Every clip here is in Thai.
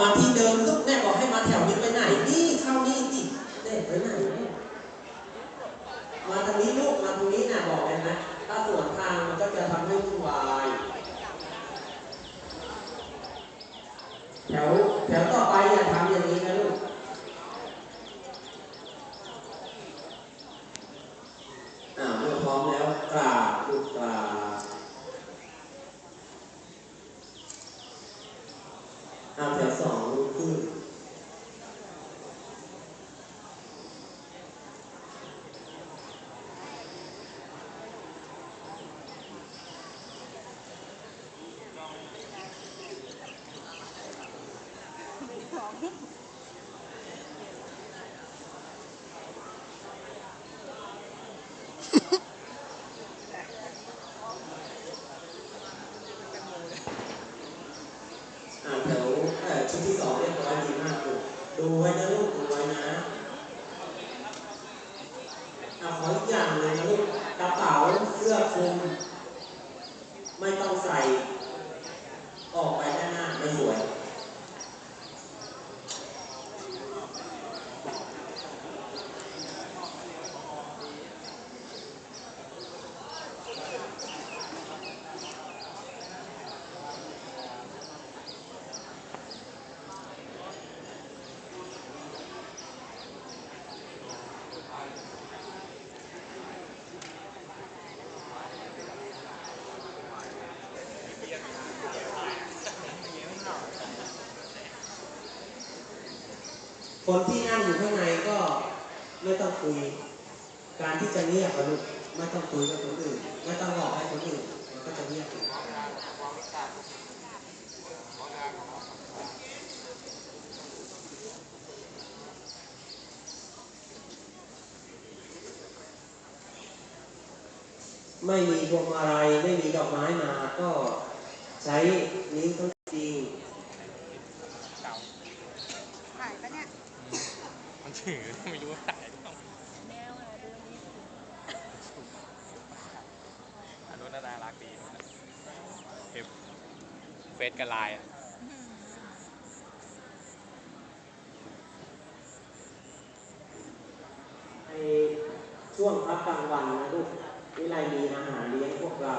มาที่เดิมลูกแม่บอกให้มาแถวนี้ไปไหน นี่เข้านี่สิเด็ไปไหนมาทางนี้ลูกมาตรงนี้นะบอกเลยนะถ้าสวนทางมันก็จะทำให้วุ่นวายแถวแถวต่อไปอย่าทำอย่างนี้นะลูกอ่าเมื่อพร้อมแล้วกราบลูกกราบ เอาแถวสองลุกขึ้นอ่าแถวเอ่อ ชุดที่สองเรียบร้อยดีมากลูกดูไว้นะลูกดูไว้นะเอาขออีกอย่างเลยนะลูกกระเป๋าเสื้อคลุมไม่ต้องใส่ ออกไปด้านหน้าไม่สวย คนที่นั่งอยู่ข้างในก็ไม่ต้องคุย การที่จะเงียบอะลูกไม่ต้องคุยกับคนอื่น ไม่ต้องบอกให้คนอื่นมันก็จะเงียบไม่มีพวงมาลัยไม่มีดอกไม้มาก็ใช้นิ้วทั้งจริง ถ่ายปะเนี่ย มัน ถือไม่รู้ว่าถ่ายหรือเปล่าแนวอะไรดูนี้อันนู้นน่ารักดีเฟซเฟซกับไลน์อะในช่วงพักกลางวันนะลูกวิไลมีอาหารเลี้ยงพวกเรา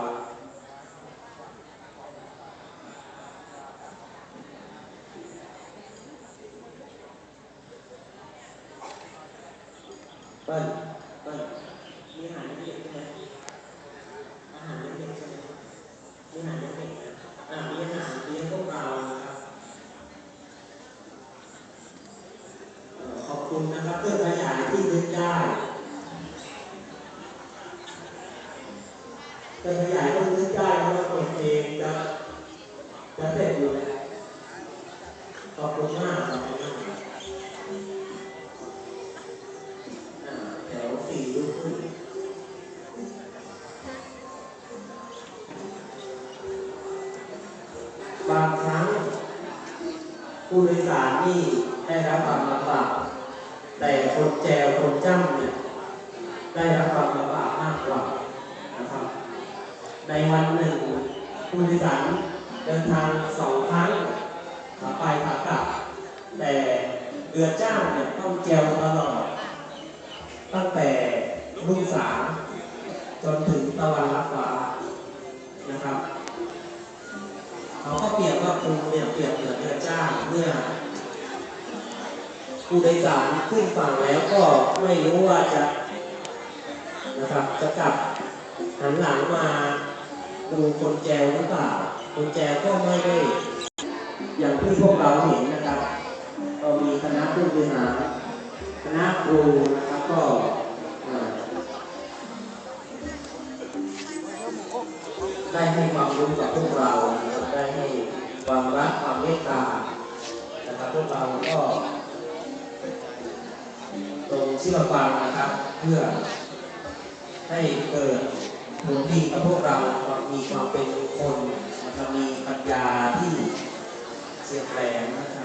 เปิ้ลเปิ้ลมีอาหารเลี้ยงเด็กใช่ไหมอาหารเลี้ยงเด็กใช่ไหมมีอาหารเลี้ยงเด็กนะอ่ามีอาหารเลี้ยงพวกเรานะครับขอบคุณนะครับเพื่อนขยายที่นึกได้เพื่อนขยาย ผู้โดยสารนี่ได้รับความลำบากแต่คนแจวคนจ้ำเนี่ยได้รับความลำบากมากกว่านะครับ ในวันหนึ่งผู้โดยสารเดินทางสองครั้งขาไปขากลับ แต่เรือจ้าเนี่ยต้องแจวตลอด ตั้งแต่รุ่งสางจนถึงตะวันรับฟ้านะครับ เขาก็เปรียบว่าครูเนี่ยเปรียบเหมือนเรือจ้างเมื่อผู้โดยสารขึ้นฝั่งแล้วก็ไม่รู้ว่าจะนะครับจะกลับหันหลังมาดูคนแจวหรือเปล่าคนแจวก็ไม่ได้ อย่างที่พวกเราเห็นนะครับก็มีคณะผู้บริหารคณะครูนะครับก็ได้ให้ความรู้กับพวกเรานะ ได้ให้ความรักความเมตตานะครับพวกเราก็ตรงที่เราฟังนะครับ เพื่อให้เกิดผลดีกับพวกเรามีความเป็นคนนะครับมีปัญญาที่เสียแปลงนะครับ